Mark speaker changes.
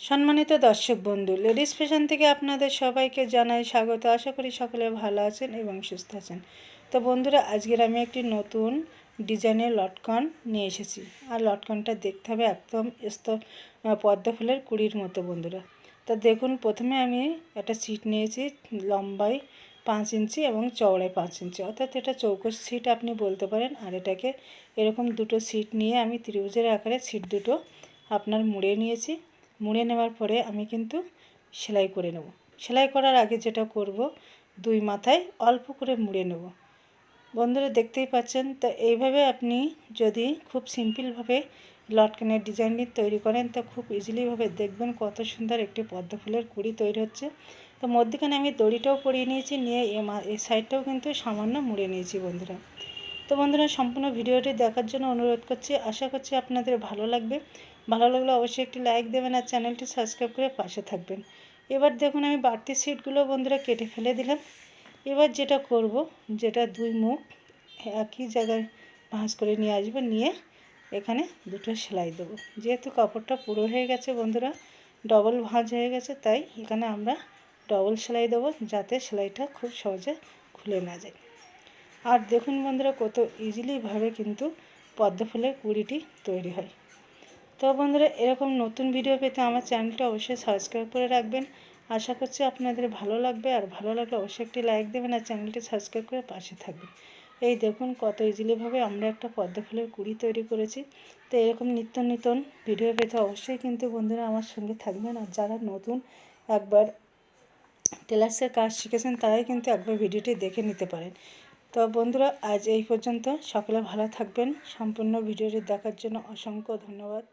Speaker 1: সম্মানিত দর্শক বন্ধু, লেডিস ফ্যাশন থেকে আপনাদের সবাইকে জানাই স্বাগত। আশা করি সকলে ভালো আছেন এবং সুস্থ আছেন। তো বন্ধুরা, আজকের আমি একটি নতুন ডিজাইনের লটকন নিয়ে এসেছি। আর লটকনটা দেখতে হবে একদম স্ত পদ্ম ফুলের কুড়ির মতো বন্ধুরা। তো দেখুন, প্রথমে আমি একটা সিট নিয়েছি, লম্বায় পাঁচ ইঞ্চি এবং চওড়ায় পাঁচ ইঞ্চি। অর্থাৎ এটা চৌকো সিট আপনি বলতে পারেন। আর এটাকে এরকম দুটো সিট নিয়ে আমি ত্রিভুজের আকারে সিট দুটো আপনার মুড়ে নিয়েছি। মুড়ে নেওয়ার পরে আমি কিন্তু সেলাই করে নেব। সেলাই করার আগে যেটা করব, দুই মাথায় অল্প করে মুড়ে নেব। বন্ধুরা দেখতেই পাচ্ছেন, তো এইভাবে আপনি যদি খুব সিম্পলভাবে লটকানের ডিজাইনটি তৈরি করেন, তো খুব ইজিলিভাবে দেখবেন কত সুন্দর একটি পদ্ম ফুলের কুড়ি তৈরি হচ্ছে। তো মধ্যখানে আমি দড়িটাও পরিয়ে নিয়েছি, নিয়ে এ সাইডটাও কিন্তু সামান্য মুড়ে নিয়েছি বন্ধুরা। তো বন্ধুরা, সম্পূর্ণ ভিডিওটি দেখার জন্য অনুরোধ করছি। আশা করছি আপনাদের ভালো লাগবে। ভালো লাগলে অবশ্যই একটি লাইক দেবেন আর চ্যানেলটি সাবস্ক্রাইব করে পাশে থাকবেন। এবার দেখুন আমি বাড়তি সিটগুলো বন্ধুরা কেটে ফেলে দিলাম। এবার যেটা করব, যেটা দুই মুখ একই জায়গায় ভাঁজ করে নিয়ে আসব, নিয়ে এখানে দুটো সেলাই দেবো। যেহেতু কাপড়টা পুরো হয়ে গেছে বন্ধুরা ডবল ভাঁজ হয়ে গেছে, তাই এখানে আমরা ডবল সেলাই দেবো যাতে সেলাইটা খুব সহজে খুলে না যায়। আর দেখুন বন্ধুরা কত ইজিলিভাবে কিন্তু পদ্ম ফুলের কুড়িটি তৈরি হয়। তো বন্ধুরা, এরকম নতুন ভিডিও পেতে আমার চ্যানেলটা অবশ্যই সাবস্ক্রাইব করে রাখবেন। আশা করছি আপনাদের ভালো লাগবে। আর ভালো লাগলে অবশ্যই একটি লাইক দেবেন আর চ্যানেলটি সাবস্ক্রাইব করে পাশে থাকবেন। এই দেখুন কত ইজিলিভাবে আমরা একটা পদ্ম ফুলের কুড়ি তৈরি করেছি। তো এরকম নিত্য নতুন ভিডিও পেতে অবশ্যই কিন্তু বন্ধুরা আমার সঙ্গে থাকবেন। আর যারা নতুন একবার টেলার্সের কাজ শিখেছেন, তারাই কিন্তু একবার ভিডিওটি দেখে নিতে পারেন। তো বন্ধুরা, আজ এই পর্যন্ত। সকলে ভালো থাকবেন। সম্পূর্ণ ভিডিওটি দেখার জন্য অসংখ্য ধন্যবাদ।